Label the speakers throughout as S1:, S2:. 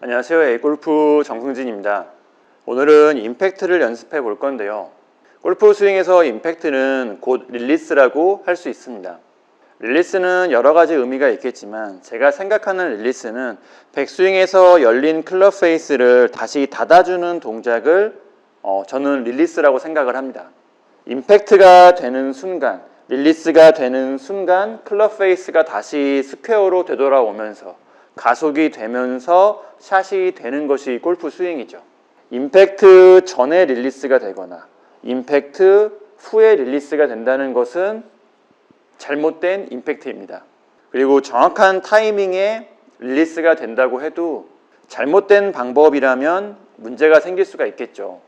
S1: 안녕하세요. A골프 정승진입니다. 오늘은 임팩트를 연습해 볼 건데요. 골프 스윙에서 임팩트는 곧 릴리스라고 할 수 있습니다. 릴리스는 여러 가지 의미가 있겠지만 제가 생각하는 릴리스는 백스윙에서 열린 클럽 페이스를 다시 닫아주는 동작을 어, 저는 릴리스라고 생각을 합니다. 임팩트가 되는 순간, 릴리스가 되는 순간 클럽 페이스가 다시 스퀘어로 되돌아오면서 가속이 되면서 샷이 되는 것이 골프 스윙이죠. 임팩트 전에 릴리스가 되거나 임팩트 후에 릴리스가 된다는 것은 잘못된 임팩트입니다. 그리고 정확한 타이밍에 릴리스가 된다고 해도 잘못된 방법이라면 문제가 생길 수가 있겠죠.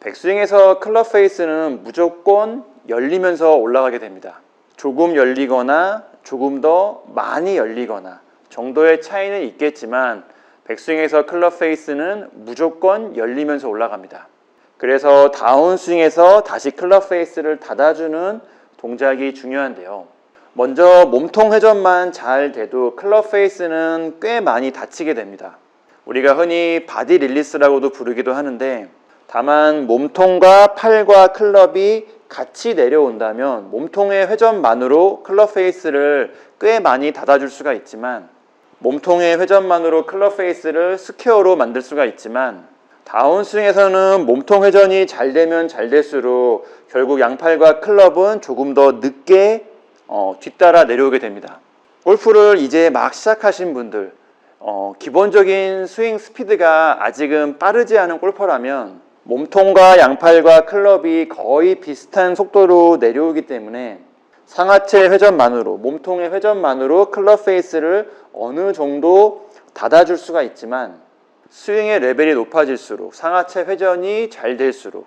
S1: 백스윙에서 클럽 페이스는 무조건 열리면서 올라가게 됩니다. 조금 열리거나 조금 더 많이 열리거나 정도의 차이는 있겠지만 백스윙에서 클럽 페이스는 무조건 열리면서 올라갑니다. 그래서 다운스윙에서 다시 클럽 페이스를 닫아주는 동작이 중요한데요. 먼저 몸통 회전만 잘 돼도 클럽 페이스는 꽤 많이 다치게 됩니다. 우리가 흔히 바디 릴리스라고도 부르기도 하는데 다만 몸통과 팔과 클럽이 같이 내려온다면 몸통의 회전만으로 클럽 페이스를 꽤 많이 닫아줄 수가 있지만 몸통의 회전만으로 클럽 페이스를 스퀘어로 만들 수가 있지만 다운스윙에서는 몸통 회전이 잘 되면 잘 될수록 결국 양팔과 클럽은 조금 더 늦게 어, 뒤따라 내려오게 됩니다. 골프를 이제 막 시작하신 분들 어, 기본적인 스윙 스피드가 아직은 빠르지 않은 골퍼라면 몸통과 양팔과 클럽이 거의 비슷한 속도로 내려오기 때문에 상하체 회전만으로 몸통의 회전만으로 클럽 페이스를 어느 정도 닫아줄 수가 있지만 스윙의 레벨이 높아질수록 상하체 회전이 잘 될수록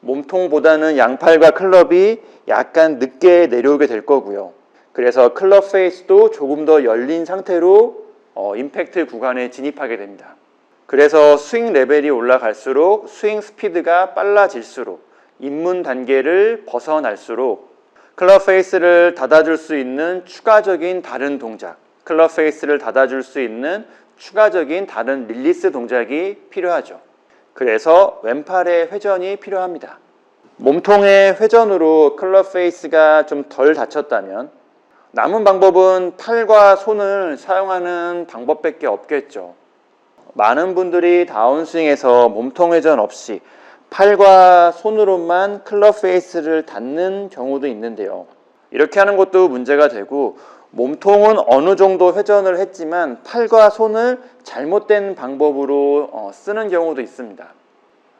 S1: 몸통보다는 양팔과 클럽이 약간 늦게 내려오게 될 거고요. 그래서 클럽 페이스도 조금 더 열린 상태로 어, 임팩트 구간에 진입하게 됩니다. 그래서 스윙 레벨이 올라갈수록 스윙 스피드가 빨라질수록 입문 단계를 벗어날수록 클럽 페이스를 닫아줄 수 있는 추가적인 다른 동작, 클럽 페이스를 닫아줄 수 있는 추가적인 다른 릴리스 동작이 필요하죠. 그래서 왼팔의 회전이 필요합니다. 몸통의 회전으로 클럽 페이스가 좀 덜 다쳤다면 남은 방법은 팔과 손을 사용하는 방법밖에 없겠죠. 많은 분들이 다운스윙에서 몸통 회전 없이 팔과 손으로만 클럽 페이스를 닿는 경우도 있는데요. 이렇게 하는 것도 문제가 되고 몸통은 어느 정도 회전을 했지만 팔과 손을 잘못된 방법으로 어, 쓰는 경우도 있습니다.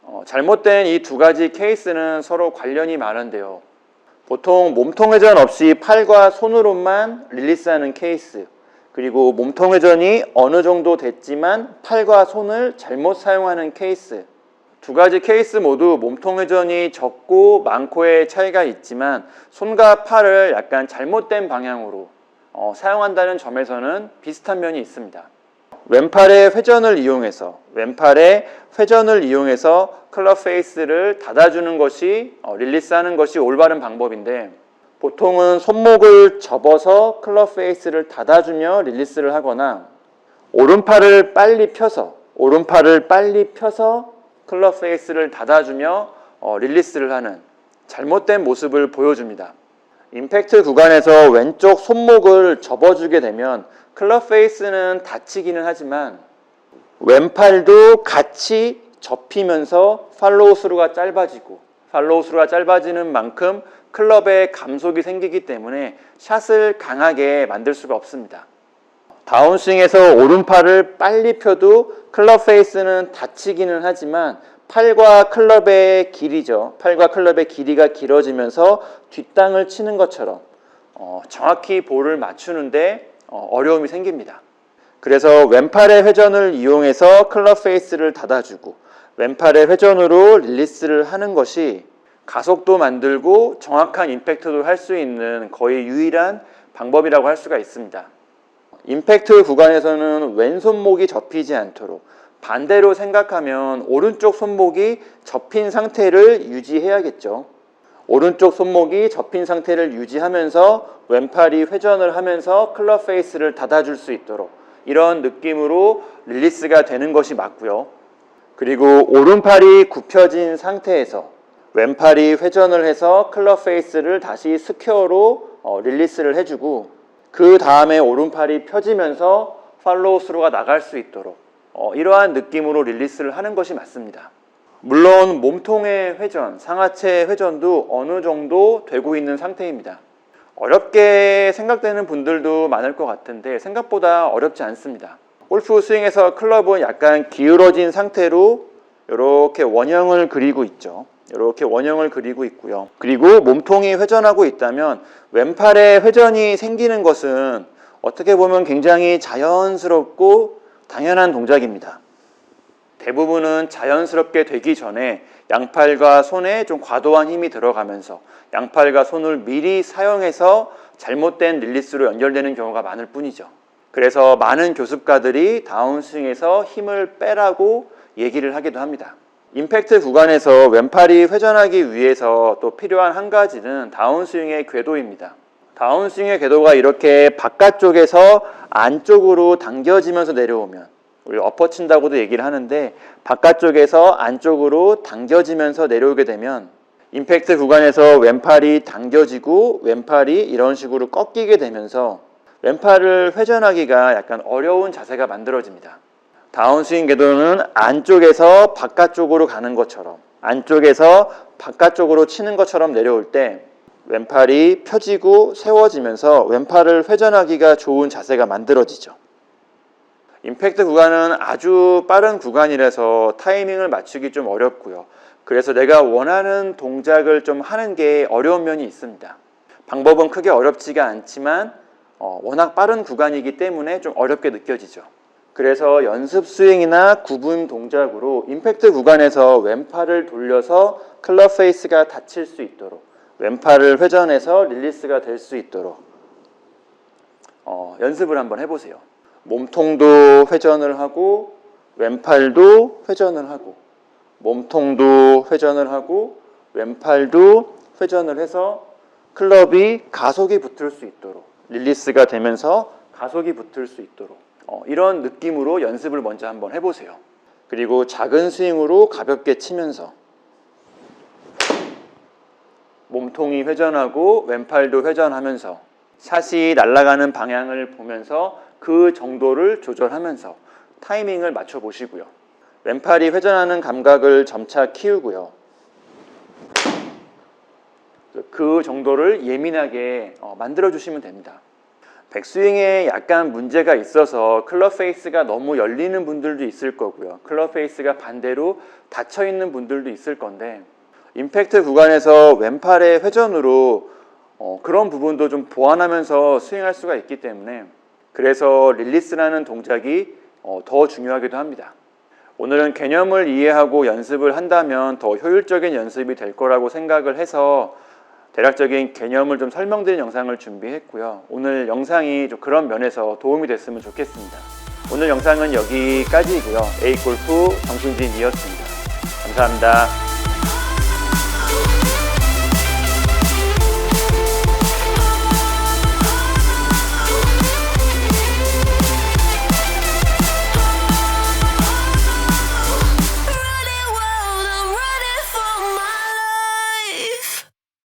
S1: 어, 잘못된 이 두 가지 케이스는 서로 관련이 많은데요. 보통 몸통 회전 없이 팔과 손으로만 릴리스하는 케이스 그리고 몸통 회전이 어느 정도 됐지만 팔과 손을 잘못 사용하는 케이스 두 가지 케이스 모두 몸통 회전이 적고 많고의 차이가 있지만 손과 팔을 약간 잘못된 방향으로 어, 사용한다는 점에서는 비슷한 면이 있습니다. 왼팔의 회전을 이용해서 왼팔의 회전을 이용해서 클럽 페이스를 닫아주는 것이 어, 릴리스하는 것이 올바른 방법인데 보통은 손목을 접어서 클럽 페이스를 닫아주며 릴리스를 하거나 오른팔을 빨리 펴서 오른팔을 빨리 펴서 클럽 페이스를 닫아주며 어, 릴리스를 하는 잘못된 모습을 보여줍니다. 임팩트 구간에서 왼쪽 손목을 접어주게 되면 클럽 페이스는 다치기는 하지만 왼팔도 같이 접히면서 팔로우 스루가 짧아지고 팔로우 스루가 짧아지는 만큼 클럽에 감속이 생기기 때문에 샷을 강하게 만들 수가 없습니다. 다운스윙에서 오른팔을 빨리 펴도 클럽 페이스는 다치기는 하지만 팔과 클럽의 길이죠. 팔과 클럽의 길이가 길어지면서 뒷땅을 치는 것처럼 어, 정확히 볼을 맞추는데 어, 어려움이 생깁니다. 그래서 왼팔의 회전을 이용해서 클럽 페이스를 닫아주고 왼팔의 회전으로 릴리스를 하는 것이 가속도 만들고 정확한 임팩트도 할 수 있는 거의 유일한 방법이라고 할 수가 있습니다. 임팩트 구간에서는 왼손목이 접히지 않도록 반대로 생각하면 오른쪽 손목이 접힌 상태를 유지해야겠죠. 오른쪽 손목이 접힌 상태를 유지하면서 왼팔이 회전을 하면서 클럽 페이스를 닫아줄 수 있도록 이런 느낌으로 릴리스가 되는 것이 맞고요. 그리고 오른팔이 굽혀진 상태에서 왼팔이 회전을 해서 클럽 페이스를 다시 스퀘어로 어, 릴리스를 해주고 그 다음에 오른팔이 펴지면서 팔로우 스루가 나갈 수 있도록 어, 이러한 느낌으로 릴리스를 하는 것이 맞습니다. 물론 몸통의 회전, 상하체 회전도 어느 정도 되고 있는 상태입니다. 어렵게 생각되는 분들도 많을 것 같은데 생각보다 어렵지 않습니다. 골프 스윙에서 클럽은 약간 기울어진 상태로 이렇게 원형을 그리고 있죠. 이렇게 원형을 그리고 있고요. 그리고 몸통이 회전하고 있다면 왼팔에 회전이 생기는 것은 어떻게 보면 굉장히 자연스럽고 당연한 동작입니다. 대부분은 자연스럽게 되기 전에 양팔과 손에 좀 과도한 힘이 들어가면서 양팔과 손을 미리 사용해서 잘못된 릴리스로 연결되는 경우가 많을 뿐이죠. 그래서 많은 교습가들이 다운스윙에서 힘을 빼라고 얘기를 하기도 합니다. 임팩트 구간에서 왼팔이 회전하기 위해서 또 필요한 한 가지는 다운스윙의 궤도입니다. 다운스윙의 궤도가 이렇게 바깥쪽에서 안쪽으로 당겨지면서 내려오면 우리 엎어친다고도 얘기를 하는데 바깥쪽에서 안쪽으로 당겨지면서 내려오게 되면 임팩트 구간에서 왼팔이 당겨지고 왼팔이 이런 식으로 꺾이게 되면서 왼팔을 회전하기가 약간 어려운 자세가 만들어집니다. 다운스윙 궤도는 안쪽에서 바깥쪽으로 가는 것처럼 안쪽에서 바깥쪽으로 치는 것처럼 내려올 때 왼팔이 펴지고 세워지면서 왼팔을 회전하기가 좋은 자세가 만들어지죠. 임팩트 구간은 아주 빠른 구간이라서 타이밍을 맞추기 좀 어렵고요. 그래서 내가 원하는 동작을 좀 하는 게 어려운 면이 있습니다. 방법은 크게 어렵지가 않지만 어, 워낙 빠른 구간이기 때문에 좀 어렵게 느껴지죠. 그래서 연습 스윙이나 구분 동작으로 임팩트 구간에서 왼팔을 돌려서 클럽 페이스가 닫힐 수 있도록 왼팔을 회전해서 릴리스가 될 수 있도록 어, 연습을 한번 해보세요. 몸통도 회전을 하고 왼팔도 회전을 하고 몸통도 회전을 하고 왼팔도 회전을 해서 클럽이 가속이 붙을 수 있도록 릴리스가 되면서 가속이 붙을 수 있도록 어, 이런 느낌으로 연습을 먼저 한번 해보세요. 그리고 작은 스윙으로 가볍게 치면서 몸통이 회전하고 왼팔도 회전하면서 샷이 날아가는 방향을 보면서 그 정도를 조절하면서 타이밍을 맞춰 보시고요. 왼팔이 회전하는 감각을 점차 키우고요. 그 정도를 예민하게 어, 만들어 주시면 됩니다. 백스윙에 약간 문제가 있어서 클럽 페이스가 너무 열리는 분들도 있을 거고요. 클럽 페이스가 반대로 닫혀 있는 분들도 있을 건데 임팩트 구간에서 왼팔의 회전으로 어, 그런 부분도 좀 보완하면서 스윙할 수가 있기 때문에 그래서 릴리스라는 동작이 어, 더 중요하기도 합니다. 오늘은 개념을 이해하고 연습을 한다면 더 효율적인 연습이 될 거라고 생각을 해서 대략적인 개념을 좀 설명드린 영상을 준비했고요. 오늘 영상이 좀 그런 면에서 도움이 됐으면 좋겠습니다. 오늘 영상은 여기까지이고요. A골프 정순진이었습니다. 감사합니다.